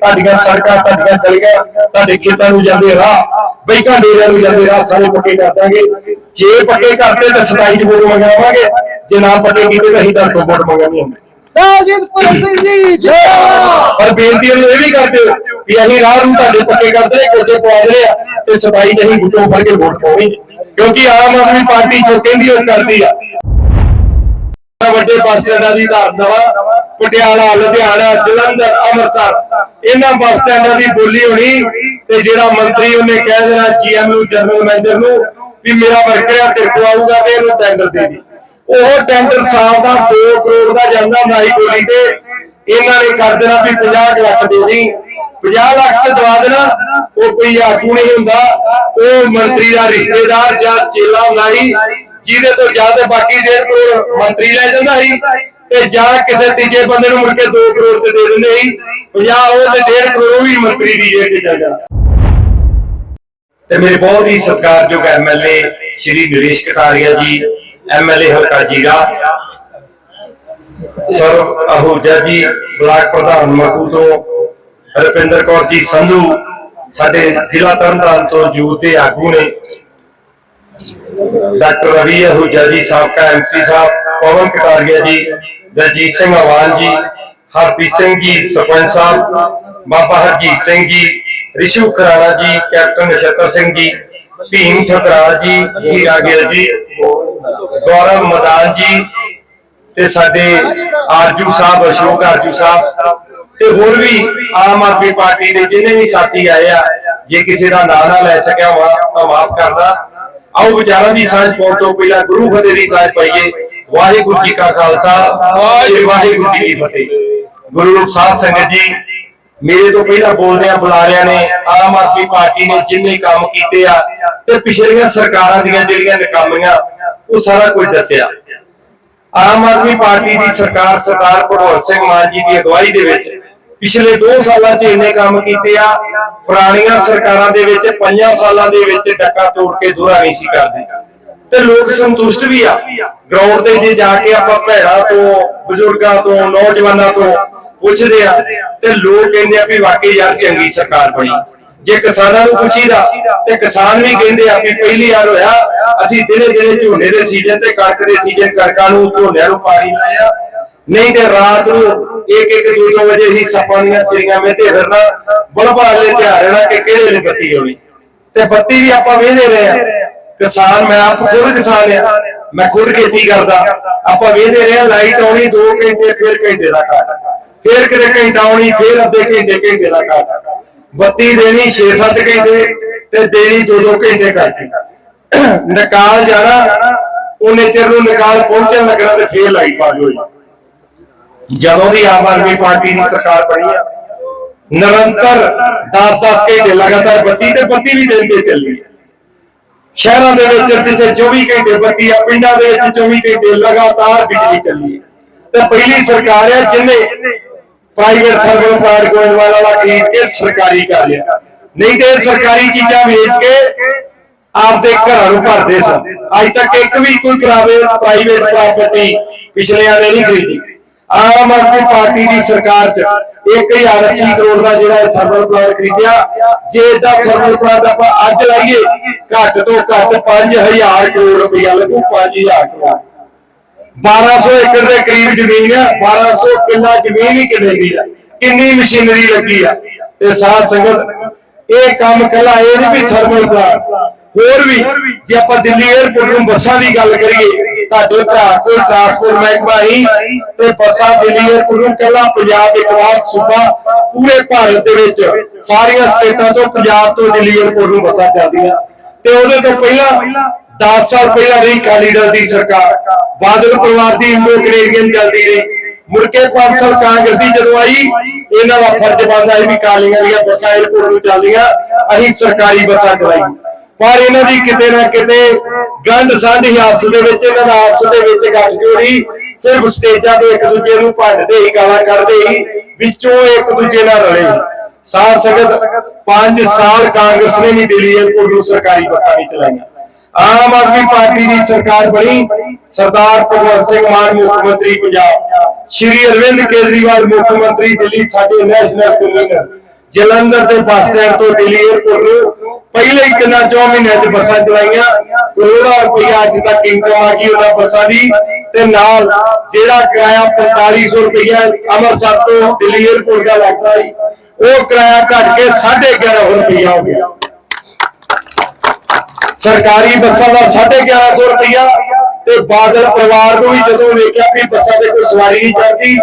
ਤੁਹਾਡੀਆਂ ਸੜਕਾਂ ਤੁਹਾਡੀਆਂ ਗਲੀਆਂ ਤੁਹਾਡੇ ਖੇਤਾਂ ਨੂੰ ਜਾਂਦੇ ਰਾਹ। ਬੈਕਾਂ ਡੇਰਿਆਂ ਨੂੰ ਜਾਂਦੇ ਰਾਹ ਸਾਰੇ ਪੱਕੇ ਕਰ ਦਾਂਗੇ। ਜੇ ਪੱਕੇ ਕਰਦੇ ਤਾਂ 27 ਚ ਵੋਟ ਮੰਗਾਵਾਂਗੇ। ਜੇ ਨਾ ਪੱਕੇ ਕੀਤੇ ਤਾਂ ਅਸੀਂ ਤਾਂ ਵੋਟ ਮੰਗਾਂਗੇ ਰਾਜੀਤ ਸਿੰਘ ਜੀ ਜੈ ਪਰ ਬੇਨਤੀ ਇਹਨੂੰ ਇਹ ਵੀ ਕਰਦੇ ਹੋ ਵੀ ਅਸੀਂ ਰਾਹ ਨੂੰ ਤੁਹਾਡੇ ਪੱਕੇ ਕਰਦੇ ਨੇ ਕੋਚੇ ਪਵਾ ਰਹੇ ਆ ਤੇ 27 ਚ ਅਸੀਂ ਗੁੱਟੋਂ ਫੜ ਕੇ ਵੋਟ ਪਾਉਣੀ। ਕਿਉਂਕਿ ਆਮ ਆਦਮੀ ਪਾਰਟੀ ਜੋ ਕਹਿੰਦੀ ਉਹ ਕਰਦੀ ਆ। ਵੱਡੇ ਸਟੈਂਡਾਂ ਦੀ ਧਾਰਨਾ ਵਾ ਪਟਿਆਲਾ, ਲੁਧਿਆਣਾ, ਜਲੰਧਰ, ਅੰਮ੍ਰਿਤਸਰ। ਇਹਨਾਂ ਬੱਸ ਸਟੈਂਡਾਂ ਦੀ ਬੋਲੀ ਹੋਣੀ ਤੇ ਜਿਹੜਾ ਮੰਤਰੀ ਉਹਨੇ ਕਹਿ ਦੇਣਾ ਜੀਐਮ ਨੂੰ, ਜਨਰਲ ਮੈਨੇਜਰ ਨੂੰ ਵੀ ਮੇਰਾ ਵਰਕਰ ਆ ਤੇਰੇ ਕੋਲ ਆਊਗਾ ਤੇ ਇਹਨੂੰ ਟੈਂਡਰ ਦੇ ਦੀ। ਉਹ ਟੈਂਡਰ ਸਾਲ ਦਾ 2 ਕਰੋੜ ਦਾ ਜਾਂਦਾ ਨਾਈ ਬੋਲੀ ਤੇ ਇਹਨਾਂ ਨੇ ਕਰ ਦੇਣਾ ਵੀ 50 ਲੱਖ ਦੇ ਦੀ 50 ਲੱਖ ਤੇ ਦਵਾ ਦੇਣਾ, ਉਹ ਕੋਈ ਆਗੂ ਨਹੀਂ ਹੁੰਦਾ। ਉਹ ਮੰਤਰੀ ਦਾ ਰਿਸ਼ਤੇਦਾਰ ਜਾਂ ਚੇਲਾ ਨਾਈ ਜਿਹਦੇ ਤੋਂ ਜ਼ਿਆਦਾ ਬਾਕੀ 1.5 ਕਰੋੜ ਮੰਤਰੀ ਲੈ ਜਾਂਦਾ ਸੀ। ਤੇ ਜਾਂ ਕਿਸੇ ਤੀਜੇ ਬੰਦੇ ਨੂੰ ਮੁੜ ਕੇ 2 ਕਰੋੜ ਤੇ ਦੇ ਦਿੰਦੇ ਸੀ 50 ਉਹ ਤੇ 1.5 ਕਰੋੜ ਵੀ ਮੰਤਰੀ ਦੀ ਜੇਬ ਤੇ ਜਾ ਤੇ ਮੇਰੇ ਬਹੁਤ ਹੀ ਸਤਿਕਾਰਯੋਗ ਐਮਐਲਏ ਸ਼੍ਰੀ ਨਰੇਸ਼ ਕਟਾਰੀਆ ਜੀ ਐਮਐਲਏ ਹਲਕਾ ਜੀਰਾ, ਸਰ ਅਹੂਜਾ ਜੀ, ਬਲਾਕ ਪ੍ਰਧਾਨ ਮਖੂ ਤੋਂ, ਰੁਪਿੰਦਰ ਕੌਰ ਜੀ ਸੰਧੂ, ਸਾਡੇ ਜ਼ਿਲ੍ਹਾ ਤਰਨਤਾਰਨ ਤੋਂ ਯੂਥ ਦੇ ਆਗੂ ਨੇ। ਡਾਕਟਰ ਰਵੀ ਅਹੂਜਾ ਜੀ, ਸਾਬਕਾ ਐਮਸੀ ਸਾਹਿਬ, ਪਵਨ ਕਟਾਰੀਆ ਜੀ ਦਲਜੀਤ ਸਿੰਘ ਅਵਾਨ ਜੀ, ਹਰਪ੍ਰੀਤ ਸਿੰਘ ਜੀ, ਸਰਪੰਚ ਸਾਹਿਬ, ਬਾਬਾ ਹਰਜੀਤ ਸਿੰਘ ਜੀ, ਰਿਸ਼ੂ ਖਰਾਣਾ ਜੀ, ਕੈਪਟਨ ਨਛੱਤਰ ਸਿੰਘ ਜੀ, ਭੀਮ ਠਕਰਾਲ ਜੀ, ਹੀਰਾ ਗਿੱਲ ਜੀ, ਗੌਰਵ ਮਦਾਨ ਜੀ ਤੇ ਸਾਡੇ ਆਰਜੂ ਸਾਹਿਬ, ਅਸ਼ੋਕ ਆਰਜੂ ਸਾਹਿਬ ਤੇ ਹੋਰ ਵੀ ਆਮ ਆਦਮੀ ਪਾਰਟੀ ਦੇ ਜਿੰਨੇ ਵੀ ਸਾਥੀ ਆਏ ਆ, ਜੇ ਕਿਸੇ ਦਾ ਨਾਂ ਨਾ ਲੈ ਸਕਿਆ ਵਾ ਤਾਂ ਮਾਫ ਕਰਦਾ ਆਓ ਵਿਚਾਰਾਂ ਦੀ ਸਾਂਝ ਪਾਉਣ ਤੋਂ ਪਹਿਲਾਂ ਗੁਰੂ ਫਤਿਹ ਦੀ ਸਾਂਝ ਪਾਈਏ। ਵਾਹਿਗੁਰੂ ਜੀ ਕਾ ਖਾਲਸਾ ਵਾਹਿਗੁਰੂ ਜੀ ਕੀ ਫਤਿਹ। ਗੁਰੂ ਰੂਪ ਸਾਧ ਸੰਗਤ ਜੀ, ਮੇਰੇ ਤੋਂ ਪਹਿਲਾਂ ਬੋਲਦਿਆਂ ਬੁਲਾਰਿਆਂ ਨੇ ਆਮ ਆਦਮੀ ਪਾਰਟੀ ਨੇ ਜਿੰਨੇ ਕੰਮ ਕੀਤੇ ਆ ਤੇ ਪਿਛਲੀਆਂ ਸਰਕਾਰਾਂ ਦੀਆਂ ਜਿਹੜੀਆਂ ਨਕਾਮੀਆਂ, ਉਹ ਸਾਰਾ ਕੁਝ ਦੱਸਿਆ। ਆਮ ਆਦਮੀ ਪਾਰਟੀ ਦੀ ਸਰਕਾਰ ਸਰਦਾਰ ਭਗਵੰਤ ਸਿੰਘ ਮਾਨ ਜੀ ਦੀ ਅਗਵਾਈ ਦੇ ਵਿੱਚ ਪਿਛਲੇ 2 ਸਾਲਾਂ 'ਚ ਇੰਨੇ ਕੰਮ ਕੀਤੇ ਆ, ਪੁਰਾਣੀਆਂ ਸਰਕਾਰਾਂ ਦੇ ਵਿੱਚ 5 ਸਾਲਾਂ ਦੇ ਵਿੱਚ ਡੱਕਾ ਤੋੜ ਕੇ ਦੂਰਾ ਨਹੀਂ ਸੀ ਕਰਦੇ। ਤੇ ਲੋਕ ਸੰਤੁਸ਼ਟ ਵੀ ਆ। ਗਰਾਊਂਡ ਤੇ ਜੇ ਜਾ ਕੇ ਆਪਾਂ ਭੈਣਾਂ ਤੋਂ, ਬਜ਼ੁਰਗਾਂ ਤੋਂ, ਨੌਜਵਾਨਾਂ ਤੋਂ ਪੁੱਛਦੇ ਆ, ਤੇ ਲੋਕ ਕਹਿੰਦੇ ਆ ਵੀ ਵਾਕਈ ਯਾਰ ਚੰਗੀ ਸਰਕਾਰ ਬਣੀ। ਜੇ ਕਿਸਾਨਾਂ ਨੂੰ ਪੁੱਛੀਦਾ, ਤੇ ਕਿਸਾਨ ਵੀ ਕਹਿੰਦੇ ਆ ਵੀ ਪਹਿਲੀ ਵਾਰ ਹੋਇਆ, ਅਸੀਂ ਦਿਨੇ ਦਿਨੇ ਝੋਨੇ ਦੇ ਸੀਜ਼ਨ ਤੇ ਕਣਕ ਦੇ ਸੀਜ਼ਨ ਕਣਕਾਂ ਨੂੰ, ਝੋਨਿਆਂ ਨੂੰ ਪਾਣੀ ਲਾਇਆ ਨਹੀਂ ਤੇ ਰਾਤ ਨੂੰ ਇੱਕ ਇੱਕ ਦੋ ਦੋ ਵਜੇ ਹੀ ਸੱਪਾਂ ਦੀਆਂ ਸਿਰੀਆਂ ਵਿੱਚ ਫਿਰਨਾ ਬਲਬਾ ਲੈ ਧਿਆਨ ਰਹਿਣਾ ਕਿ ਕਿਹੜੇ ਨੇ ਬੱਤੀ ਆਉਣੀ ਤੇ ਬੱਤੀ ਵੀ ਆਪਾਂ ਵੇਖਦੇ ਰਹੇ ਆ। ਕਿਸਾਨ, ਮੈਂ ਆਪ ਖੁਦ ਕਿਸਾਨ ਆ। ਮੈਂ ਖੁਦ ਖੇਤੀ ਕਰਦਾ। ਆਪਾਂ ਵੇਖਦੇ ਰਹੇ ਆ ਲਾਈਟ ਆਉਣੀ 2 ਘੰਟੇ, ਫਿਰ ਘੰਟੇ ਦਾ ਕੱਟ ਫਿਰ ਕਿਤੇ ਘੰਟਾ ਆਉਣੀ, ਫਿਰ ਅੱਧੇ ਘੰਟੇ ਘੰਟੇ ਦਾ ਕੱਟ ਬੱਤੀ ਦੇਣੀ 6-7 ਘੰਟੇ ਤੇ ਦੇਣੀ 2-2 ਘੰਟੇ ਕਰਕੇ ਨਿਕਾਲ ਜਾਣਾ, ਉਹਨੇ ਚਿਰ ਨੂੰ ਨਿਕਾਲ ਪਹੁੰਚਣ ਲੱਗਣਾ ਤੇ ਫੇਰ ਲਾਈਟ ਬੰਦ ਹੋਈ ਜਦੋਂ ਦੀ ਆਮ ਆਦਮੀ ਪਾਰਟੀ ਦੀ ਸਰਕਾਰ ਬਣੀ ਆ, ਨਿਰੰਤਰ 10-10 ਘੰਟੇ ਲਗਾਤਾਰ ਬੱਤੀ ਤੇ ਬੱਤੀ ਵੀ ਦਿਨ ਤੇ ਚੱਲੀ। ਸ਼ਹਿਰਾਂ ਦੇ ਵਿੱਚ ਜਿੱਥੇ 24 ਘੰਟੇ ਬੱਤੀ ਆ, ਪਿੰਡਾਂ ਦੇ ਵਿੱਚ 24 ਘੰਟੇ ਲਗਾਤਾਰ ਬਿਜਲੀ ਚੱਲੀ ਤੇ ਪਹਿਲੀ ਸਰਕਾਰ ਹੈ ਜਿਹਨੇ ਪ੍ਰਾਈਵੇਟ ਥਰਮਲ ਪਲਾਂਟ ਗੋਇੰਦਵਾਲ ਵਾਲਾ ਖਰੀਦ ਕੇ ਸਰਕਾਰੀ ਕਰ ਲਿਆ। ਨਹੀਂ ਤੇ ਸਰਕਾਰੀ ਚੀਜ਼ਾਂ ਵੇਚ ਕੇ ਆਪਦੇ ਘਰਾਂ ਨੂੰ ਭਰਦੇ ਸਨ। ਅੱਜ ਤੱਕ ਇੱਕ ਵੀ ਕੋਈ ਪ੍ਰਾਈਵੇਟ ਪ੍ਰਾਪਰਟੀ ਪਿਛਲਿਆਂ ਨੇ ਨਹੀਂ ਖਰੀਦੀ। ਆਮ ਆਦਮੀ ਪਾਰਟੀ ਦੀ ਸਰਕਾਰ ਚ 1080 ਕਰੋੜ ਦਾ ਜਿਹੜਾ ਥਰਮਲ ਪਲਾਂਟ ਖਰੀਦਿਆ, ਜੇ ਇਹਦਾ ਥਰਮਲ ਪਲਾਂਟ ਆਪਾਂ ਅੱਜ ਲਾਈਏ, ਘੱਟ ਤੋਂ ਘੱਟ 5000 ਕਰੋੜ ਰੁਪਇਆ ਲੱਗੂ 5000 ਕਰੋੜ। 1200 ਏਕੜ ਦੇ ਕਰੀਬ ਜ਼ਮੀਨ ਆ 1200 ਕਿੱਲਾ ਜ਼ਮੀਨ ਹੀ ਕਿੰਨੇ ਦੀ ਆ? ਕਿੰਨੀ ਮਸ਼ੀਨਰੀ ਲੱਗੀ ਆ? ਤੇ ਸਾਧ ਸੰਗਤ, ਇਹ ਕੰਮ ਕੱਲਾ ਇਹ ਨਹੀਂ ਵੀ ਥਰਮਲ ਪਲਾਂਟ ਹੋਰ ਵੀ ਜੇ ਆਪਾਂ ਦਿੱਲੀ 에ਅਰਪੋਰਟ ਨੂੰ ਬੱਸਾਂ ਦੀ ਗੱਲ ਕਰੀਏ ਤੁਹਾਡੇ ਭਰਾ ਕੋਲ ਟਰਾਂਸਪੋਰਟ ਮਹਿਕਮਾ ਹੀ ਤੇ ਬੱਸਾਂ ਦਿੱਲੀ ਹੈ ਗੁਰੂ ਕਲਾ ਪੰਜਾਬ ਇਕਵਾਲ ਸੂਬਾ ਪੂਰੇ ਭਾਰਤ ਦੇ ਵਿੱਚ। ਸਾਰੀਆਂ ਸਟੇਟਾਂ ਤੋਂ ਪੰਜਾਬ ਤੋਂ ਦਿੱਲੀ ਏਅਰਪੋਰਟ ਨੂੰ ਬੱਸਾਂ ਚੱਲਦੀਆਂ ਤੇ ਉਹਦੇ ਤੋਂ ਪਹਿਲਾਂ 10 ਸਾਲ ਪਹਿਲਾਂ ਰਹੀ ਕਾਲੀਡਰ ਦੀ ਸਰਕਾਰ। ਬਾਦਲ ਪਰਿਵਾਰ ਦੀ ਇੰਡੋ ਕੈਨੇਡੀਅਨ ਚੱਲਦੀ ਰਹੀ। ਮੁੜ ਪੰਜ ਸਾਲ ਕਾਂਗਰਸ ਦੀ ਜਦੋਂ ਆਈ, ਇਹਨਾਂ ਦਾ ਫਰਜ਼ ਬਣਦਾ ਸੀ ਵੀ ਕਾਲੀਆਂ ਦੀਆਂ ਬੱਸਾਂ ਏਅਰਪੋਰਟ ਨੂੰ ਚੱਲਦੀਆਂ। ਅਸੀਂ ਸਰਕਾਰੀ ਬੱਸਾਂ ਚਲਾਈਆਂ। ਪਰ ਇਹਨਾਂ ਦੀ ਕਿਤੇ ਨਾ ਕਿਤੇ ਗੰਢ ਸਾਂਝੀ ਆਪਸ ਦੇ ਵਿੱਚ, ਇਹਨਾਂ ਦਾ ਆਪਸ ਦੇ ਵਿੱਚ ਗੱਠ ਜੋੜੀ ਸਿਰਫ ਸਟੇਜਾਂ ਤੇ ਇੱਕ ਦੂਜੇ ਨੂੰ ਭੰਡਦੇ ਹੀ, ਗਾਲਾਂ ਕੱਢਦੇ ਹੀ, ਵਿੱਚੋਂ ਇੱਕ ਦੂਜੇ ਨਾਲ ਰਲੇ। ਸਾਰ ਸੰਗਤ 5 ਸਾਲ ਕਾਂਗਰਸ ਨੇ ਨਹੀਂ ਦਿੱਲੀ 에ਅਰਪੋਰਟ ਨੂੰ ਸਰਕਾਰੀ ਬੱਸਾਂ ਨਹੀਂ ਚਲਾਈਆਂ ਆਮ ਆਦਮੀ ਪਾਰਟੀ ਦੀ ਸਰਕਾਰ ਬਣੀ ਸਰਦਾਰ ਭਗਵੰਤ ਸਿੰਘ ਮਾਨ, ਮੁੱਖ ਮੰਤਰੀ ਪੰਜਾਬ। ਸ਼੍ਰੀ ਅਰਵਿੰਦ ਕੇਜਰੀਵਾਲ, ਮੁੱਖ ਮੰਤਰੀ ਦਿੱਲੀ, ਸਾਡੇ ਨੈਸ਼ਨਲ ਕਨਵੀਨਰ ਜਲੰਧਰ ਦੇ ਬੱਸ ਸਟੈਂਡ ਤੋਂ ਦਿੱਲੀ ਏਅਰਪੋਰਟ ਨੂੰ ਪਹਿਲੇ ਹੀ ਕਿੰਨਾ ਚੌ ਮਹੀਨਿਆਂ 'ਚ ਬੱਸਾਂ ਚਲਾਈਆਂ, ਕਰੋੜਾਂ ਰੁਪਇਆ ਅੱਜ ਤੱਕ ਇਨਕਮ ਆ ਗਈ ਉਹਨਾਂ ਬੱਸਾਂ ਦੀ। ਤੇ ਨਾਲ ਜਿਹੜਾ ਕਿਰਾਇਆ 4500 ਰੁਪਇਆ ਅੰਮ੍ਰਿਤਸਰ ਤੋਂ ਦਿੱਲੀ ਏਅਰਪੋਰਟ ਦਾ ਲੱਗਦਾ ਸੀ, ਉਹ ਕਿਰਾਇਆ ਘਟ ਕੇ 1150 ਰੁਪਈਆ ਹੋ ਗਿਆ। ਸਰਕਾਰੀ ਬੱਸਾਂ ਦਾ 1150 ਰੁਪਈਆ ਤੇ ਬਾਦਲ ਪਰਿਵਾਰ ਨੂੰ ਵੀ ਜਦੋਂ ਵੇਖਿਆ ਵੀ ਬੱਸਾਂ ਤੇ ਕੋਈ ਸਵਾਰੀ ਨਹੀਂ ਚੜਦੀ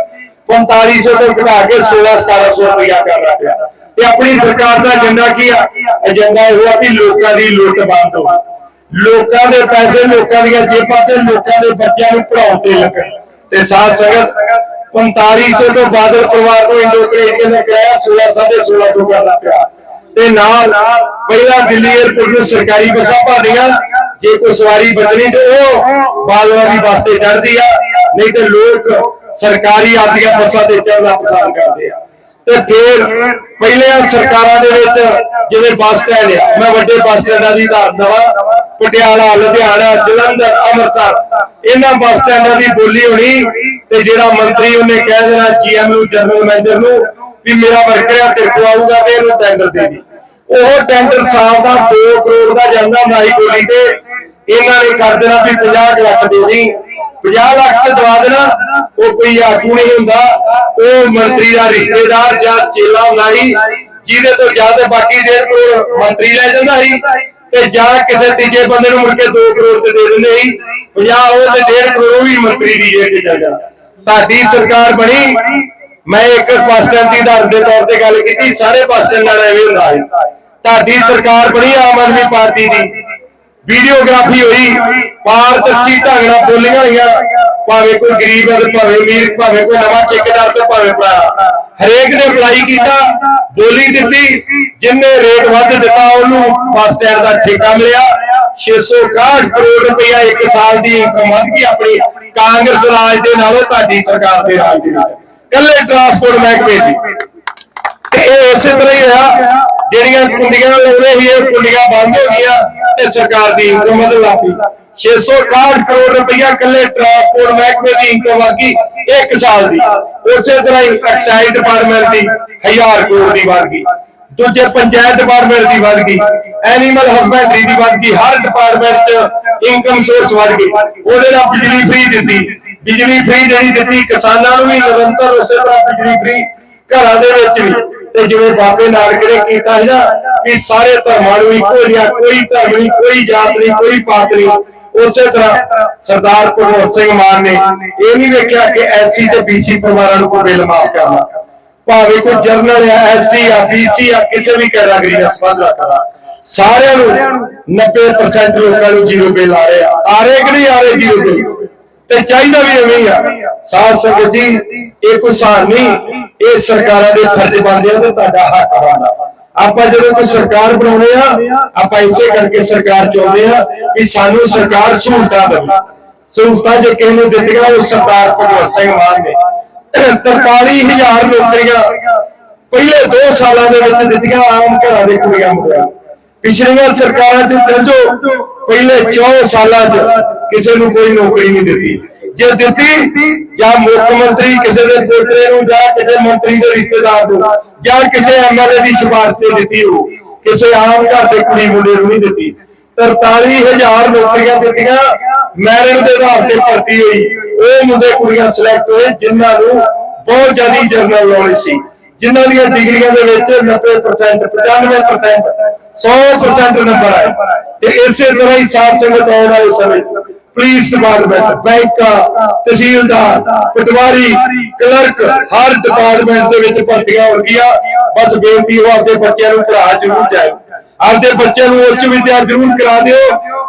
4500 ਤੋਂ ਘਟਾ ਕੇ 16 1700 ਰੁਪਇਆ ਕਰਨਾ ਪਿਆ ਤੇ ਆਪਣੀ ਸਰਕਾਰ ਦਾ ਏਜੰਡਾ ਕੀ ਆ? ਏਜੰਡਾ ਇਹ ਆ ਵੀ ਲੋਕਾਂ ਦੀ ਲੁੱਟ ਬੰਦ ਹੋ ਲੋਕਾਂ ਦੇ ਪੈਸੇ ਲੋਕਾਂ ਦੀਆਂ ਜੇਬਾਂ ਤੇ ਲੋਕਾਂ ਦੇ ਬੱਚਿਆਂ ਨੂੰ ਪੜਾਉਣ ਤੇ ਲੱਗਣ ਤੇ ਸਾਥ ਸੰਗਤ 4500 ਤੋਂ ਬਾਦਲ ਪਰਿਵਾਰ ਨੂੰ ਇੰਡੋ ਕੈਨੇਡੀਅਨ ਦਾ ਕਿਰਾਇਆ 16 1650 ਕਰਨਾ ਪਿਆ ਤੇ ਨਾਲ ਪਹਿਲਾਂ ਦਿੱਲੀ ਏਅਰਪੋਰਟ ਨੂੰ ਸਰਕਾਰੀ ਬੱਸਾਂ ਭਰਨੀਆਂ, ਜੇ ਕੋਈ ਸਵਾਰੀ ਬਚਣੀ ਤੇ ਉਹ ਬਾਦਲਾਂ ਦੀ ਬੱਸ ਤੇ ਚੜ੍ਹਦੀ ਆ, ਨਹੀਂ ਤੇ ਲੋਕ ਸਰਕਾਰੀ ਆਪਦੀਆਂ ਬੱਸਾਂ ਤੇ ਚੜ੍ਹਨਾ ਪਸੰਦ ਕਰਦੇ ਆ। ਤੇ ਫਿਰ ਪਹਿਲੀਆਂ ਸਰਕਾਰਾਂ ਦੇ ਵਿੱਚ ਜਿਵੇਂ ਬੱਸ ਸਟੈਂਡ ਆ, ਮੈਂ ਵੱਡੇ ਬੱਸ ਸਟੈਂਡਾਂ ਦੀ ਉਦਾਹਰਨ ਦਵਾਂ। ਪਟਿਆਲਾ, ਲੁਧਿਆਣਾ, ਜਲੰਧਰ, ਅੰਮ੍ਰਿਤਸਰ, ਇਹਨਾਂ ਬੱਸ ਸਟੈਂਡਾਂ ਦੀ ਬੋਲੀ ਹੋਣੀ ਤੇ ਜਿਹੜਾ ਮੰਤਰੀ ਉਹਨੇ ਕਹਿ ਦੇਣਾ ਜੀਐਮ ਨੂੰ ਜਨਰਲ ਮੈਨੇਜਰ ਨੂੰ, ਵੀ ਮੇਰਾ ਵਰਕਰ ਆ, ਤੇਰੇ ਕੋਲ ਆਊਗਾ ਤੇ ਇਹਨੂੰ ਟੈਂਡਰ ਦੇ ਦੇ। ਉਹ ਟੈਂਡਰ ਸਾਲ ਦਾ 2 ਕਰੋੜ ਦਾ ਜਾਂਦਾ ਮਾਈ ਬੋਲੀ ਤੇ ਇਹਨਾਂ ਨੇ ਕਰ ਦੇਣਾ ਵੀ 50 ਲੱਖ ਦੇ ਦੀ 50 ਲੱਖ ਤੇ ਦਵਾ ਦੇਣਾ, ਉਹ ਕੋਈ ਆਗੂ ਨਹੀਂ ਹੁੰਦਾ। ਉਹ ਮੰਤਰੀ ਦਾ ਰਿਸ਼ਤੇਦਾਰ ਜਾਂ ਚੇਲਾ ਹੁੰਦਾ ਸੀ, ਜਿਹਦੇ ਤੋਂ ਜ਼ਿਆਦਾ ਬਾਕੀ ਡੇਢ ਕਰੋੜ ਮੰਤਰੀ ਲੈ ਜਾਂਦਾ ਸੀ ਤੇ ਜਾਂ ਕਿਸੇ ਤੀਜੇ ਬੰਦੇ ਨੂੰ ਮੁੜ ਕੇ 2 ਕਰੋੜ ਤੇ ਦੇ ਦਿੰਦੇ ਸੀ 50 ਉਹ ਤੇ ਡੇਢ ਕਰੋੜ ਵੀ ਮੰਤਰੀ ਦੀ ਜੇਬ ਤੇ ਜਾਂਦਾ ਤੁਹਾਡੀ ਸਰਕਾਰ ਬਣੀ, ਮੈਂ ਇੱਕ ਬੱਸ ਸਟੈਂਡ ਦੀ ਉਦਾਹਰਨ ਦੇ ਤੌਰ ਤੇ ਗੱਲ ਕੀਤੀ, ਸਾਰੇ ਬੱਸ ਸਟੈਂਡ ਨਾਲ ਐਵੇਂ ਹੁੰਦਾ ਹੈ ਤੁਹਾਡੀ ਸਰਕਾਰ ਬਣੀ ਆਮ ਆਦਮੀ ਪਾਰਟੀ ਦੀ। ਵੀਡੀਓਗ੍ਰਾਫੀ ਹੋਈ। ਪਾਰਦਰਸ਼ੀ ਢੰਗ ਨਾਲ ਬੋਲੀਆਂ ਹੋਈਆਂ। ਭਾਵੇਂ ਕੋਈ ਗਰੀਬ ਹੈ ਤੇ ਭਾਵੇਂ ਅਮੀਰ, ਭਾਵੇਂ ਕੋਈ ਨਵਾਂ ਠੇਕੇਦਾਰ ਤੇ ਭਾਵੇਂ ਭਰਾ। ਹਰੇਕ ਨੇ ਅਪਲਾਈ ਕੀਤਾ, ਬੋਲੀ ਦਿੱਤੀ। ਜਿੰਨੇ ਰੇਟ ਵੱਧ ਦਿੱਤਾ ਉਹਨੂੰ ਬੱਸ ਸਟੈਂਡ ਦਾ ਠੇਕਾ ਮਿਲਿਆ। 661 ਕਰੋੜ ਰੁਪਇਆ ਇੱਕ ਸਾਲ ਦੀ ਇਨਕਮ ਵੱਧ ਗਈ ਆਪਣੀ। ਕਾਂਗਰਸ ਰਾਜ ਦੇ ਨਾਲੋਂ ਤੁਹਾਡੀ ਸਰਕਾਰ ਦੇ ਰਾਜ ਦੇ ਨਾਲ। ਕੱਲੇ ਟਰਾਂਸਪੋਰਟ ਮਹਿਕਮੇ ਦੀ। ਤੇ ਇਹ ਇਸੇ ਤਰ੍ਹਾਂ ਹੀ ਹੋਇਆ। ਜਿਹੜੀਆਂ ਕੁੰਡੀਆਂ ਲਾਉਂਦੇ ਸੀ, ਇਹ ਕੁੰਡੀਆਂ ਬੰਦ ਹੋ ਗਈਆਂ ਤੇ ਸਰਕਾਰ ਦੀ ਇਨਕਮ ਵਧਣ ਲੱਗ 661 ਕਰੋੜ ਰੁਪਇਆ ਕੱਲੇ ਟਰਾਂਸਪੋਰਟ ਮਹਿਕਮੇ ਦੀ ਇਨਕਮ ਆ ਗਈ ਇੱਕ ਸਾਲ ਦੀ। ਉਸੇ ਤਰ੍ਹਾਂ ਹੀ ਐਕਸਾਈਜ਼ ਡਿਪਾਰਟਮੈਂਟ ਦੀ 1000 ਕਰੋੜ ਦੀ ਵੱਧ ਗਈ। ਦੂਜੇ ਪੰਚਾਇਤ ਡਿਪਾਰਟਮੈਂਟ ਦੀ ਵੱਧ ਗਈ। ਐਨੀਮਲ ਹਸਬੈਂਡਰੀ ਦੀ ਵੱਧ ਗਈ। ਹਰ ਡਿਪਾਰਟਮੈਂਟ 'ਚ ਇਨਕਮ ਸੋਰਸ ਵੱਧ ਗਈ। ਉਹਦੇ ਨਾਲ ਬਿਜਲੀ ਫ੍ਰੀ ਦਿੱਤੀ। ਬਿਜਲੀ ਫ੍ਰੀ ਜਿਹੜੀ ਦਿੱਤੀ, ਕਿਸਾਨਾਂ ਨੂੰ ਵੀ ਨਿਰੰਤਰ ਉਸੇ ਤਰ੍ਹਾਂ ਬਿਜਲੀ ਫ੍ਰੀ ਘਰਾਂ ਦੇ ਵਿੱਚ ਵੀ। ਤੇ ਜਿਵੇਂ ਬਾਬੇ ਨਾਨਕ ਨੇ ਕੀਤਾ ਹੈ ਨਾ ਕਿ ਸਾਰੇ ਧਰਮਾਂ ਨੂੰ ਇੱਕੋ ਜਿਹਾ ਕੋਈ ਧਰਮ ਨਹੀਂ, ਕੋਈ ਜਾਤ ਨਹੀਂ, ਕੋਈ ਪਾਤ ਨਹੀਂ। ਉਸੇ ਤਰ੍ਹਾਂ ਸਰਦਾਰ ਭਗਵੰਤ ਸਿੰਘ ਮਾਨ ਨੇ ਇਹ ਨਹੀਂ ਵੇਖਿਆ ਕਿ ਐਸਸੀ ਤੇ ਬੀਸੀ ਪਰਿਵਾਰਾਂ ਨੂੰ ਕੋਈ ਬਿੱਲ ਮਾਫ ਕਰਨਾ। ਭਾਵੇਂ ਕੋਈ ਜਰਨਲ ਆ ਐਸਟੀ ਆ, ਬੀਸੀ ਆ, ਕਿਸੇ ਵੀ ਕੈਟਾਗਰੀ ਦਾ ਸੰਬੰਧ ਰੱਖਦਾ। ਸਾਰਿਆਂ ਨੂੰ 90% ਲੋਕਾਂ ਨੂੰ ਜ਼ੀਰੋ ਬਿੱਲ ਆ ਰਹੇ ਆ। ਆ ਰਹੇ ਕਿ ਨਹੀਂ ਆ ਰਹੇ ਜ਼ੀਰੋ ਬਿੱਲ ਤੇ ਚਾਹੀਦਾ ਵੀ ਐਵੇਂ ਹੀ ਆ। ਸਾਧ ਸੰਗਤ ਜੀ, ਇਹ ਕੋਈ ਸਾਨ ਨਹੀਂ। ਇਹ ਸਰਕਾਰਾਂ ਦੇ ਫਰਜ਼ ਬਣਦੇ ਆ ਤੇ ਤੁਹਾਡਾ ਹੱਕ ਬਣਦਾ। ਆਪਾਂ ਜਦੋਂ ਕੋਈ ਸਰਕਾਰ ਬਣਾਉਂਦੇ ਆ, ਆਪਾਂ ਇਸੇ ਕਰਕੇ ਸਰਕਾਰ ਚਾਹੁੰਦੇ ਆ ਕਿ ਸਾਨੂੰ ਸਰਕਾਰ ਸਹੂਲਤਾਂ ਦੇਵੇ। ਸਹੂਲਤਾਂ ਜੇ ਕਿਸੇ ਨੂੰ ਦਿੱਤੀਆਂ, ਉਹ ਸਰਦਾਰ ਭਗਵੰਤ ਸਿੰਘ ਮਾਨ ਨੇ। 43000 ਨੌਕਰੀਆਂ ਪਹਿਲੇ 2 ਸਾਲਾਂ ਦੇ ਵਿੱਚ ਦਿੱਤੀਆਂ, ਆਮ ਘਰਾਂ ਦੇ ਕੁੜੀਆਂ ਮੁੰਡਿਆਂ। ਪਿਛਲੀਆਂ ਸਰਕਾਰਾਂ 'ਚ ਚਲ ਜਾਓ, ਪਹਿਲੇ 4 ਸਾਲਾਂ 'ਚ ਕਿਸੇ ਨੂੰ ਕੋਈ ਨੌਕਰੀ ਨਹੀਂ ਦਿੱਤੀ। ਜੇ ਦਿੱਤੀ, ਜਾਂ ਮੁੱਖ ਮੰਤਰੀ ਕਿਸੇ ਦੇ ਪੋਤਰੇ ਨੂੰ ਜਾਂ, ਕਿਸੇ ਮੰਤਰੀ ਦੇ ਰਿਸ਼ਤੇਦਾਰ ਨੂੰ ਜਾਂ ਕਿਸੇ ਐਮਐਲਏ ਦੀ ਸਿਫਾਰਿਸ਼ ਤੇ ਦਿੱਤੀ ਹੋ ਕਿਸੇ ਆਮ ਘਰ ਦੇ ਕੁੜੀ ਮੁੰਡੇ ਨੂੰ ਨਹੀਂ ਦਿੱਤੀ। 43000 ਨੌਕਰੀਆਂ ਦਿੱਤੀਆਂ, ਮੈਰਿਟ ਦੇ ਆਧਾਰ ਤੇ ਭਰਤੀ ਹੋਈ। ਉਹ ਮੁੰਡੇ ਕੁੜੀਆਂ ਸਿਲੈਕਟ ਹੋਏ, ਜਿਨ੍ਹਾਂ ਨੂੰ ਬਹੁਤ ਜ਼ਿਆਦਾ ਜਰਨਲ ਨੌਲੇਜ ਸੀ। ਜਿਨ੍ਹਾਂ ਦੀਆਂ ਡਿਗਰੀਆਂ ਦੇ ਵਿੱਚ 90% 95% 100% ਨੰਬਰ ਆਏ। ਤੇ ਇਸੇ ਤਰ੍ਹਾਂ ਹੀ ਸਾਧ ਸੰਗਤ ਆਉਣ ਵਾਲੇ ਸਮੇਂ ਪੁਲਿਸ ਡਿਪਾਰਟਮੈਂਟ ਬੈਂਕਾਂ ਤਹਿਸੀਲਦਾਰ, ਪਟਵਾਰੀ, ਕਲਰਕ, ਹਰ ਡਿਪਾਰਟਮੈਂਟ ਦੇ ਵਿੱਚ ਭਰਤੀਆਂ ਹੋਣਗੀਆਂ। ਬਸ ਬੇਨਤੀ ਹੋ ਆਪਦੇ ਬੱਚਿਆਂ ਨੂੰ ਪੜ੍ਹਾ ਜ਼ਰੂਰ ਜਾਓ ਆਪਦੇ ਬੱਚਿਆਂ ਨੂੰ ਉੱਚ ਵਿੱਦਿਆ ਜ਼ਰੂਰ ਕਰਾ ਦਿਓ।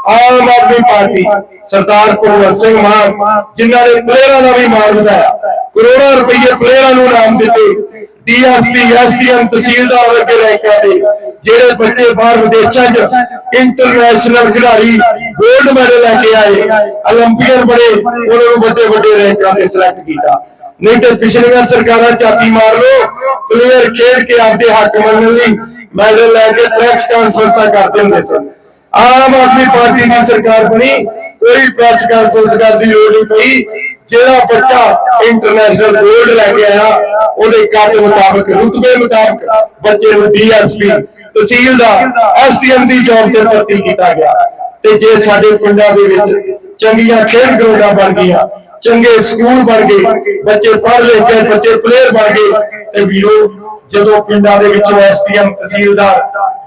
ਆਮ ਆਦਮੀ ਪਾਰਟੀ, ਸਰਦਾਰ ਭਗਵੰਤ ਸਿੰਘ ਮਾਨ, ਜਿਨ੍ਹਾਂ ਨੇ ਪਲੇਅਰਾਂ ਦਾ ਵੀ ਮਾਣ ਵਧਾਇਆ। ਕਰੋੜਾਂ ਰੁਪਏ ਪਲੇਅਰਾਂ ਨੂੰ ਨਾਮ ਦਿੱਤੇ। ਡੀਐਸਪੀ ਐਸਡੀਐਮ ਤਹਿਸੀਲਦਾਰ ਅੱਗੇ ਰੈਂਕਾਂ ਦੇ ਜਿਹੜੇ ਬੱਚੇ ਬਾਹਰ ਵਿਦੇਸ਼ਾਂ 'ਚ ਇੰਟਰਨੈਸ਼ਨਲ ਖਿਡਾਰੀ 골ਡ ਮੈਡਲ ਲੈ ਕੇ ਆਏ 올림픽ੀਅਨ ਬਣੇ, ਉਹਨਾਂ ਨੂੰ ਵੱਡੇ ਵੱਡੇ ਰੈਂਕਾਂ ਤੇ ਸਿਲੈਕਟ ਕੀਤਾ। ਨਹੀਂ ਤੇ ਪਿਛਲੀਆਂ ਸਰਕਾਰਾਂ ਚਾਤੀ ਮਾਰ ਲੋ ਪਲੇਅਰ ਖੇਡ ਕੇ ਆਪਦੇ ਹੱਕ ਮੰਨਣ ਲਈ ਮੈਡਲ ਲੈ ਕੇ ਪ੍ਰੈਸ ਕਾਨਫਰੰਸਾਂ ਕਰਦੇ ਹੁੰਦੇ ਸਨ ਆਮ ਆਦਮੀ ਪਾਰਟੀ ਦੀ ਸਰਕਾਰ ਬਣੀ, ਕੋਈ ਪ੍ਰੈਸ ਕਾਨਫਰੰਸ ਕਰਨ ਦੀ ਲੋੜ ਨਹੀਂ ਪਈ। ਜਿਹੜਾ ਬੱਚਾ ਇੰਟਰਨੈਸ਼ਨਲ ਗੋਲਡ ਲੈ ਕੇ ਆਇਆ, ਉਹਦੇ ਕੱਦ ਮੁਤਾਬਕ, ਰੁਤਬੇ ਮੁਤਾਬਕ ਬੱਚੇ ਨੂੰ ਡੀਐਸਪੀ ਤਹਿਸੀਲਦਾਰ ਐਸਟੀਐਮ ਦੀ ਜੌਬ ਤੇ ਭਰਤੀ ਕੀਤਾ ਗਿਆ। ਤੇ ਜੇ ਸਾਡੇ ਪਿੰਡਾਂ ਦੇ ਵਿੱਚ ਚੰਗੀਆਂ ਖੇਡ ਗਰਾਊਂਡਾਂ ਬਣ ਗਈਆਂ, ਚੰਗੇ ਸਕੂਲ ਬਣ ਗਏ, ਬੱਚੇ ਪੜ੍ਹ ਲਿਖ ਕੇ ਬੱਚੇ ਪਲੇਅਰ ਬਣ ਗਏ, ਤੇ ਵੀਰੋ, ਜਦੋਂ ਪਿੰਡਾਂ ਦੇ ਵਿੱਚੋਂ ਐਸਟੀਐਮ ਤਹਿਸੀਲਦਾਰ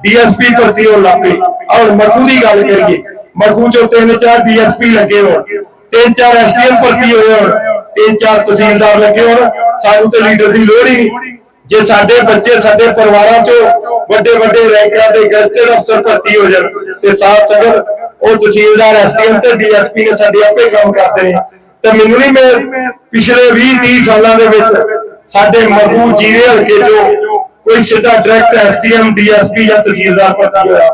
ਡੀਐਸਪੀ ਭਰਤੀ ਹੋਣ ਲੱਗੇ ਔਰ ਮਖੂ ਦੀ ਗੱਲ ਕਰੀਏ ਮਖੂ ਚੋਂ ਤਿੰਨ ਚਾਰ ਡੀਐਸਪੀ ਲੱਗੇ ਹੋਣ। ਤਿੰਨ ਚਾਰ ਐਸਟੀਐਮ ਭਰਤੀ ਹੋਣ ਤਿੰਨ ਚਾਰ ਤਹਿਸੀਲਦਾਰ ਲੱਗੇ ਹੋਣ, ਸਾਨੂੰ ਤੇ ਲੀਡਰ ਦੀ ਲੋੜ ਹੀ ਨਹੀਂ। ਜੇ ਸਾਡੇ ਬੱਚੇ ਸਾਡੇ ਪਰਿਵਾਰਾਂ ਚੋਂ ਵੱਡੇ ਵੱਡੇ ਰੈਂਕਾਂ ਦੇ ਗੈਸਟਡ ਅਫਸਰ ਭਰਤੀ ਹੋ ਜਾਣ, ਤੇ ਸਾਥ ਸਗਰ ਉਹ ਤਹਿਸੀਲਦਾਰ ਐਸਟੀਐਮ ਤੇ ਡੀਐਸਪੀ ਨੇ ਸਾਡੇ ਆਪੇ ਕੰਮ ਕਰਦੇ ਨੇ। ਤੇ ਮੈਨੂੰ ਨਹੀਂ ਮੈਂ ਪਿਛਲੇ 20 30 ਸਾਲਾਂ ਦੇ ਵਿੱਚ ਸਾਡੇ ਮਖੂ ਜੀਰੇ ਹਲਕੇ ਚੋਂ ਕੋਈ ਸਿੱਧਾ ਡਾਇਰੈਕਟ ਐਸਡੀਐਮ, ਡੀਐਸਪੀ ਜਾਂ ਤਹਿਸੀਲਦਾਰ ਭਰਤੀ ਹੋਇਆ।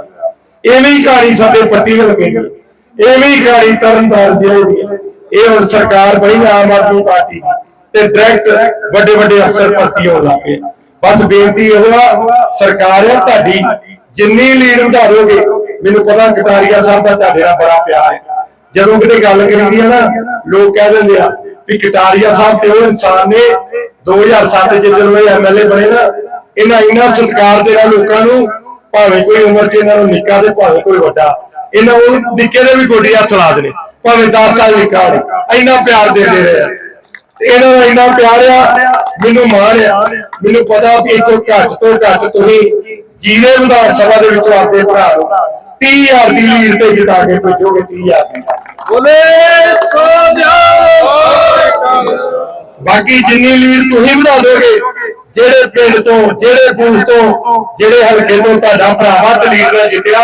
ਐਵੇਂ ਹੀ ਕਹਾਣੀ ਸਾਡੇ ਪੱਤੀ ਹਲਕੇ ਦੀ। ਐਵੇਂ ਹੀ ਕਹਾਣੀ ਤਰਨਤਾਰਨ ਜ਼ਿਲ੍ਹੇ ਦੀ ਇਹ ਹੁਣ ਸਰਕਾਰ ਬਣੀ ਆਮ ਆਦਮੀ ਪਾਰਟੀ ਤੇ ਡਾਇਰੈਕਟ ਵੱਡੇ ਵੱਡੇ ਅਫਸਰ ਭਰਤੀ ਹੋਣ ਲੱਗ ਪਏ। ਬਸ ਬੇਨਤੀ ਇਹ ਆ, ਸਰਕਾਰ ਹੈ ਤੁਹਾਡੀ ਜਿੰਨੀ ਲੀਡ ਵਧਾਓਗੇ, ਮੈਨੂੰ ਪਤਾ ਕਟਾਰੀਆ ਸਾਹਿਬ ਦਾ ਤੁਹਾਡੇ ਨਾਲ ਬੜਾ ਪਿਆਰ ਹੈ। ਜਦੋਂ ਕਿਤੇ ਗੱਲ ਕਰੀਦੀ ਹੈ ਨਾ, ਲੋਕ ਕਹਿ ਦਿੰਦੇ ਆ ਵੀ ਕਟਾਰੀਆ ਸਾਹਿਬ ਤੇ ਉਹ ਇਨਸਾਨ ਨੇ 2007 ਚ ਜਦੋਂ ਇਹ ਐਮਐਲਏ ਬਣੇ ਨਾ, ਇਹਨਾਂ ਇੰਨਾ ਸਤਿਕਾਰ ਦੇਣਾ ਲੋਕਾਂ ਨੂੰ, ਭਾਵੇਂ ਕੋਈ ਉਮਰ 'ਚ ਇਹਨਾਂ ਨੂੰ ਨਿੱਕਾ ਤੇ ਭਾਵੇਂ ਕੋਈ ਵੱਡਾ। ਇਹਨਾਂ ਉਹ ਨਿੱਕੇ ਦੇ ਵੀ ਗੋਡੀ ਹੱਥ ਲਾ ਦੇਣੇ ਭਾਵੇਂ 10 ਸਾਲ ਨਿੱਕਾ ਹੋਵੇ ਇੰਨਾ ਪਿਆਰ ਦਿੰਦੇ ਰਹੇ। ਆ ਇਹਨਾਂ ਦਾ ਇੰਨਾ ਪਿਆਰ ਆ ਮੈਨੂੰ ਮਾਣ ਆ। ਮੈਨੂੰ ਪਤਾ ਵੀ ਇਥੋਂ ਘੱਟ ਤੋਂ ਘੱਟ ਤੁਸੀਂ ਜੀਰੇ ਵਿਧਾਨ ਸਭਾ ਦੇ ਵਿੱਚੋਂ ਆਪਣੇ ਭਰਾ ਨੂੰ 30000 ਦੀ ਲੀਡ ਤੇ ਜਿਤਾ ਕੇ ਭੇਜੋਗੇ 30000 ਦੀ। ਬੋਲੇ ਬਾਕੀ ਜਿੰਨੀ ਲੀਡ ਤੁਸੀਂ ਵਧਾ ਦੋਗੇ, ਜਿਹੜੇ ਪਿੰਡ ਤੋਂ, ਜਿਹੜੇ ਬੂਥ ਤੋਂ, ਜਿਹੜੇ ਹਲਕੇ ਤੋਂ ਤੁਹਾਡਾ ਭਰਾ ਵੱਧ ਲੀਡ ਨਾਲ ਜਿੱਤਿਆ,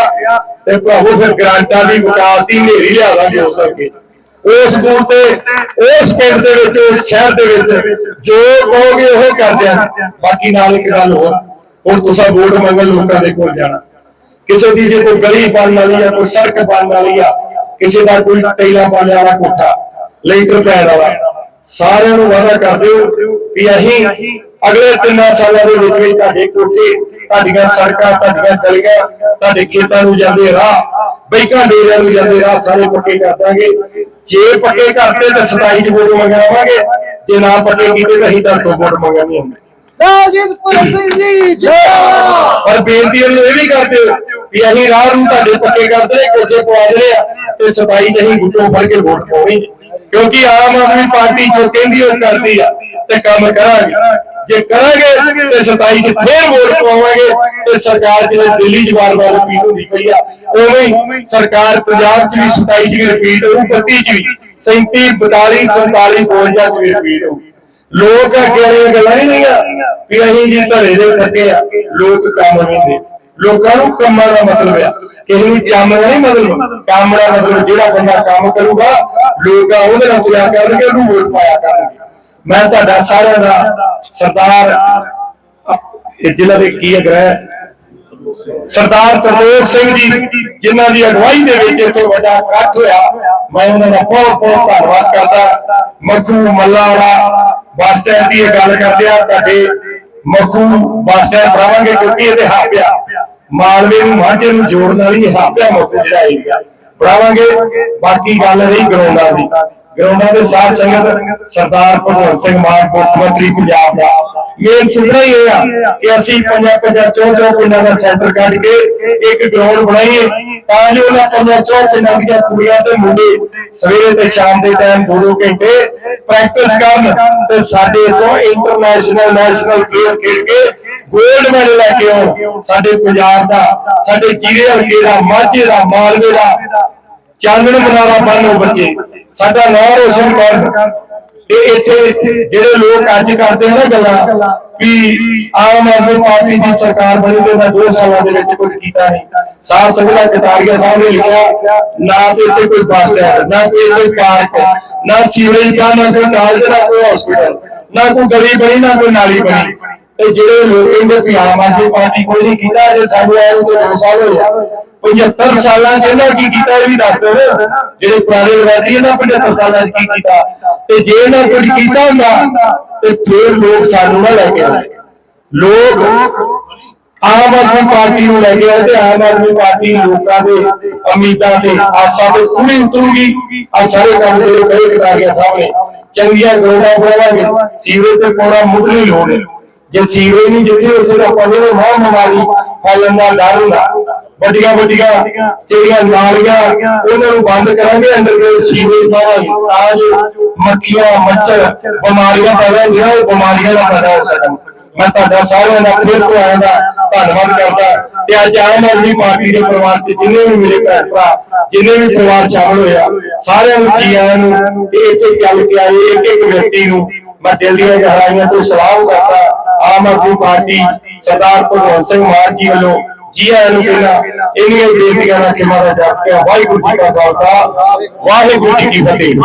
ਤੇ ਭਰਾਵੋ ਫਿਰ ਗ੍ਰਾਂਟਾਂ ਦੀ ਵਿਕਾਸ ਦੀ ਹਨੇਰੀ ਲਿਆਵਾਂਗੇ ਹੋ ਸਕੇ। ਉਸ ਬੂਥ ਤੇ, ਉਸ ਪਿੰਡ ਦੇ ਵਿੱਚ, ਉਸ ਸ਼ਹਿਰ ਦੇ ਵਿੱਚ ਜੋ ਕਹੋਗੇ ਉਹ ਕਰ ਦਿਆਂ ਬਾਕੀ ਨਾਲ ਇੱਕ ਗੱਲ ਹੋਰ, ਹੁਣ ਤੁਸੀਂ ਵੋਟ ਮੰਗਣ ਲੋਕਾਂ ਦੇ ਕੋਲ ਜਾਣਾ। ਕਿਸੇ ਦੀ ਜੇ ਕੋਈ ਗਲੀ ਬਣਨ ਵਾਲੀ ਆ, ਕੋਈ ਸੜਕ ਬਣਨ ਵਾਲੀ ਆ, ਕਿਸੇ ਦਾ ਕੋਈ ਟੈਲਾ ਪਾਣੇ ਵਾਲਾ ਕੋਠਾ ਲੈਂਟਰ ਪੈਣ ਵਾਲਾ ਸਾਰਿਆਂ ਨੂੰ ਵਾਅਦਾ ਕਰ ਦਿਓ ਵੀ ਅਸੀਂ ਅਗਲੇ ਤਿੰਨਾਂ ਸਾਲਾਂ ਦੇ ਵਿੱਚ ਵੀ ਤੁਹਾਡੇ ਕੋਠੇ, ਤੁਹਾਡੀਆਂ ਸੜਕਾਂ, ਤੁਹਾਡੀਆਂ ਗਲੀਆਂ, ਤੁਹਾਡੇ ਖੇਤਾਂ ਨੂੰ ਜਾਂਦੇ ਰਾਹ ਬੈਕਾਂ ਡੇਰਿਆਂ ਨੂੰ ਜਾਂਦੇ ਰਾਹ ਸਾਰੇ ਪੱਕੇ ਕਰ ਦਾਂਗੇ। ਜੇ ਪੱਕੇ ਕਰਤੇ ਤਾਂ 27 ਚ ਵੋਟ ਮੰਗਾਵਾਂਗੇ। ਜੇ ਨਾ ਪੱਕੇ ਕੀਤੇ ਤਾਂ ਅਸੀਂ ਤਾਂ ਵੋਟ ਮੰਗਾਂਗੇ ਹੁੰਦੇ ਰਾਜਿੰਦਰ ਸਿੰਘ ਜੀ ਜੈ ਪਰ ਬੇਨਤੀ ਨੂੰ ਇਹ ਵੀ ਕਰਦੇ ਹੋ ਵੀ ਅਸੀਂ ਰਾਹ ਨੂੰ ਤੁਹਾਡੇ ਪੱਕੇ ਕਰਦੇ ਕੋਠੇ ਕੋਚੇ ਪਵਾ ਦੇ ਆ ਤੇ 27 ਚ ਅਸੀਂ ਗੁੱਟੋਂ ਫੜ ਕੇ ਵੋਟ ਪਾਉਣੀ ਕਿਉਂਕਿ ਆਮ ਆਦਮੀ ਪਾਰਟੀ ਜੋ ਕਹਿੰਦੀ ਉਹ ਕਰਦੀ ਆ ਤੇ ਕੰਮ ਕਰਾਂਗੇ। ਜੇ ਕਰਾਂਗੇ ਤੇ 27 ਚ ਫੇਰ ਵੋਟ ਪਾਵਾਂਗੇ ਤੇ ਸਰਕਾਰ ਜਿਵੇਂ ਦਿੱਲੀ ਚ ਵਾਰ-ਵਾਰ ਰਿਪੀਟ ਹੁੰਦੀ ਪਈ ਆ, ਉਵੇਂ ਹੀ ਸਰਕਾਰ ਪੰਜਾਬ ਚ ਵੀ 27 ਚ ਵੀ ਰਿਪੀਟ ਹੋਊ 32 ਚ ਵੀ। 37 42 47 52 ਚ ਵੀ ਰਿਪੀਟ ਹੋਊ। ਲੋਕ ਅੱਗੇ ਵਾਲੀਆਂ ਗੱਲਾਂ ਹੀ ਨਹੀਂ ਆ ਵੀ ਅਸੀਂ ਜੀ ਧੜੇ ਦੇ ਕੱਟੇ ਆ, ਲੋਕ ਕੰਮ ਨਹੀਂ ਦੇ। ਲੋਕਾਂ ਨੂੰ ਕੰਮਾਂ ਦਾ ਮਤਲਬ ਆ। ਕਿਸੇ ਨੂੰ ਜੰਮ ਦਾ ਨਹੀਂ ਮਤਲਬ। ਕੰਮ ਦਾ ਮਤਲਬ ਜਿਹੜਾ ਬੰਦਾ ਕੰਮ ਕਰੂਗਾ, ਲੋਕ ਉਹਦੇ ਨਾਲ ਪਿਆ ਕਰਨਗੇ, ਉਹਨੂੰ ਵੋਟ ਪਾਇਆ ਕਰਨਗੇ। ਮੈਂ ਤੁਹਾਡਾ ਸਾਰਿਆਂ ਦਾ ਸਰਦਾਰ, ਇਹ ਜ਼ਿਲ੍ਹਾ ਦੇ ਕੀ ਅਗ੍ਰਹਿ ਸਰਦਾਰ ਤਰਲੋਕ ਸਿੰਘ ਜੀ, ਜਿਨ੍ਹਾਂ ਦੀ ਅਗਵਾਈ ਦੇ ਵਿੱਚ ਇੱਥੇ ਵੱਡਾ ਇਕੱਠ ਹੋਇਆ। ਮੈਂ ਉਹਨਾਂ ਦਾ ਬਹੁਤ ਬਹੁਤ ਧੰਨਵਾਦ ਕਰਦਾ। ਮਖੂ ਮੱਲਾਵਾਲਾ ਬੱਸ ਸਟੈਂਡ ਦੀ ਇਹ ਗੱਲ ਕਰਦੇ ਆ, ਤੁਹਾਡੇ ਮੱਖੂ ਬੱਸ ਸਟੈਂਡ ਬਣਾਵਾਂਗੇ ਕਿਉਂਕਿ ਤੇ ਹਾਪਿਆ ਮਾਲਵੇ ਨੂੰ ਮਾਝੇ ਨੂੰ ਜੋੜਨ ਵਾਲੀ ਹਾਪਿਆ ਮਖੂ ਜਿਹੜਾ ਏਰੀਆ ਬਣਾਵਾਂਗੇ ਬਾਕੀ ਗੱਲ ਰਹੀ ਗਰਾਊਂਡਾਂ ਦੀ ਗਰਾਊਂਡਾਂ ਦੇ ਸਾਥ ਸੰਗਤ ਸਰਦਾਰ ਭਗਵੰਤ ਸਿੰਘ ਮਾਨ ਮੁੱਖ ਮੰਤਰੀ ਪੰਜਾਬ ਦਾ। ਮੇਨ ਸੁਪਨਾ ਹੀ ਇਹ ਆ ਕਿ ਅਸੀਂ ਪੰਜਾਂ ਪੰਜਾਂ ਚੌਂ ਚੌਂ ਪਿੰਡਾਂ ਦਾ ਸੈਂਟਰ ਕੱਢ ਕੇ ਇੱਕ ਗਰਾਊਂਡ ਬਣਾਈਏ ਤਾਂ ਜੋ ਉਹਨਾਂ ਪੰਜਾਂ ਚੌਂ ਪਿੰਡਾਂ ਦੀਆਂ ਕੁੜੀਆਂ ਤੇ ਮੁੰਡੇ ਸਵੇਰੇ ਤੇ ਸ਼ਾਮ ਦੇ ਟਾਈਮ ਦੋ ਦੋ ਘੰਟੇ ਪ੍ਰੈਕਟਿਸ ਕਰਨ ਤੇ ਸਾਡੇ ਤੋਂ ਇੰਟਰਨੈਸ਼ਨਲ ਨੈਸ਼ਨਲ ਖੇਡ ਖੇਡ ਕੇ ਗੋਲਡ ਮੈਡਲ ਲੈ ਕੇ ਆਉਣ। ਸਾਡੇ ਪੰਜਾਬ ਦਾ, ਸਾਡੇ ਜੀਰੇ ਹਲਕੇ ਦਾ, ਮਾਝੇ ਦਾ, ਮਾਲਵੇ ਦਾ ਚਾਨਣ ਮਨਾਰਾ ਬਣੋ ਬੱਚੇ। ਸਾਡਾ ਨਾਂ ਰੋਸ਼ਨ ਕਰਨ ਤੇ ਇੱਥੇ ਜਿਹੜੇ ਲੋਕ ਅੱਜ ਕਰਦੇ ਆ ਗੱਲਾਂ, ਵੀ ਆਮ ਆਦਮੀ ਪਾਰਟੀ ਦੀ ਸਰਕਾਰ ਬਣੀ ਤੇ ਨਾ ਦੋ ਸਾਲਾਂ ਦੇ ਵਿੱਚ ਕੁਝ ਕੀਤਾ ਨਹੀਂ। ਸਾਹ ਸੰਗਲਾ ਕਟਾਰੀਆ ਸਾਹਿਬ ਨੇ ਲਿਖਿਆ, ਨਾ ਤੇ ਇੱਥੇ ਕੋਈ ਬੱਸ ਸਟੈਂਡ, ਨਾ ਕੋਈ ਇੱਥੇ ਪਾਰਕ, ਨਾ ਸੀਵਰੇਜ ਦਾ, ਨਾ ਕੋਈ ਕਾਲਜ ਨਾ ਕੋਈ ਹਸਪੀਟਲ ਨਾ ਕੋਈ ਗਲੀ ਬਣੀ, ਨਾ ਕੋਈ ਨਾਲੀ ਬਣੀ। ਤੇ ਜਿਹੜੇ ਲੋਕ ਕਹਿੰਦੇ ਵੀ ਆਮ ਆਦਮੀ ਪਾਰਟੀ ਕੋਈ ਨਹੀਂ ਕੀਤਾ ਜੇ ਸਾਨੂੰ ਆਏ ਨੂੰ ਤਾਂ ਸਾਲ ਹੋਏ ਆ 75 ਸਾਲਾਂ ਚ ਇਹਨਾਂ ਕੀ ਕੀਤਾ, ਇਹ ਵੀ ਦੱਸ ਦਿਓ। ਜਿਹੜੇ ਪੁਰਾਣੇ ਰਵਾਇਤੀ ਇਹਨਾਂ 75 ਸਾਲਾਂ ਚ ਕੀ ਕੀਤਾ। ਤੇ ਜੇ ਇਹਨਾਂ ਕੁਝ ਕੀਤਾ ਹੁੰਦਾ, ਤੇ ਫੇਰ ਲੋਕ ਸਾਨੂੰ ਨਾ ਲੈ ਕੇ ਆਉਂਦੇ। ਲੋਕ ਆਮ ਆਦਮੀ ਪਾਰਟੀ ਨੂੰ ਲੈ ਕੇ ਆਏ ਤੇ ਆਮ ਆਦਮੀ ਪਾਰਟੀ ਲੋਕਾਂ ਦੇ ਉਮੀਦਾਂ ਤੇ ਆਸਾਂ ਤੇ ਪੂਰੀ ਉਤਰੂਗੀ। ਆ ਸਾਰੇ ਕੰਮ ਜਿਹੜੇ ਕਰੇ ਕਟਾਰੀਆ ਸਾਹਮਣੇ। ਚੰਗੀਆਂ ਗਰੋੜਾਂ ਬਣਾਵਾਂਗੇ, ਸੀਵਰੇਜ ਤੇ ਪਾਉਣਾ ਮੁੱਢਲੀ ਲੋੜ ਹੈ ਜੇ ਸੀਵਰੇਜ ਨਹੀਂ ਜਿੱਥੇ ਉੱਥੇ ਆਪਾਂ ਨੂੰ ਮਹਾਂ ਬਿਮਾਰੀ ਫੈਲਣ ਦਾ ਡਰ ਹੁੰਦਾ। ਵੱਡੀਆਂ ਵੱਡੀਆਂ ਜਿਹੜੀਆਂ ਨਾਲੀਆਂ, ਉਹਨਾਂ ਨੂੰ ਬੰਦ ਕਰਾਂਗੇ ਅੰਡਰਗਰਾਉਂਡ ਸੀਵਰੇਜ ਪਾਵਾਂਗੇ ਤਾਂ ਜੋ ਮੱਖੀਆਂ, ਮੱਛਰ, ਬਿਮਾਰੀਆਂ ਪੈਦਾ ਹੁੰਦੀਆਂ ਉਹ ਬਿਮਾਰੀਆਂ ਦਾ ਪੈਦਾ ਹੋ ਸਕਣ। ਮੈਂ ਤੁਹਾਡਾ ਸਾਰਿਆਂ ਦਾ ਫਿਰ ਤੋਂ ਆਇਆਂ ਦਾ ਧੰਨਵਾਦ ਕਰਦਾ। ਤੇ ਅੱਜ ਆਮ ਆਦਮੀ ਪਾਰਟੀ ਦੇ ਪਰਿਵਾਰ ਚ ਜਿੰਨੇ ਵੀ ਮੇਰੇ ਭੈਣ ਭਰਾ, ਜਿੰਨੇ ਵੀ ਪਰਿਵਾਰ ਸ਼ਾਮਲ ਹੋਇਆ, ਸਾਰਿਆਂ ਨੂੰ ਜੀ ਆਇਆਂ ਨੂੰ, ਤੇ ਇੱਥੇ ਚੱਲ ਕੇ ਆਏ ਇੱਕ ਇੱਕ ਵਿਅਕਤੀ ਨੂੰ ਮੈਂ ਦਿਲ ਦੀਆਂ ਗਹਿਰਾਈਆਂ ਤੋਂ ਸਲਾਮ ਕਰਦਾ। ਆਮ ਆਦਮੀ ਪਾਰਟੀ ਸਰਦਾਰ ਭਗਵੰਤ ਸਿੰਘ ਮਾਨ ਜੀ ਵੱਲੋਂ ਜੀ ਆਇਆਂ ਨੂੰ ਪਹਿਲਾਂ ਇੰਨੀਆਂ ਬੇਨਤੀਆਂ ਨਾਲ ਕਿ ਮਾਰਾ ਜਾ ਸਕਿਆ ਵਾਹਿਗੁਰੂ ਜੀ ਕਾ ਖਾਲਸਾ, ਵਾਹਿਗੁਰੂ ਜੀ ਕੀ ਫਤਿਹ।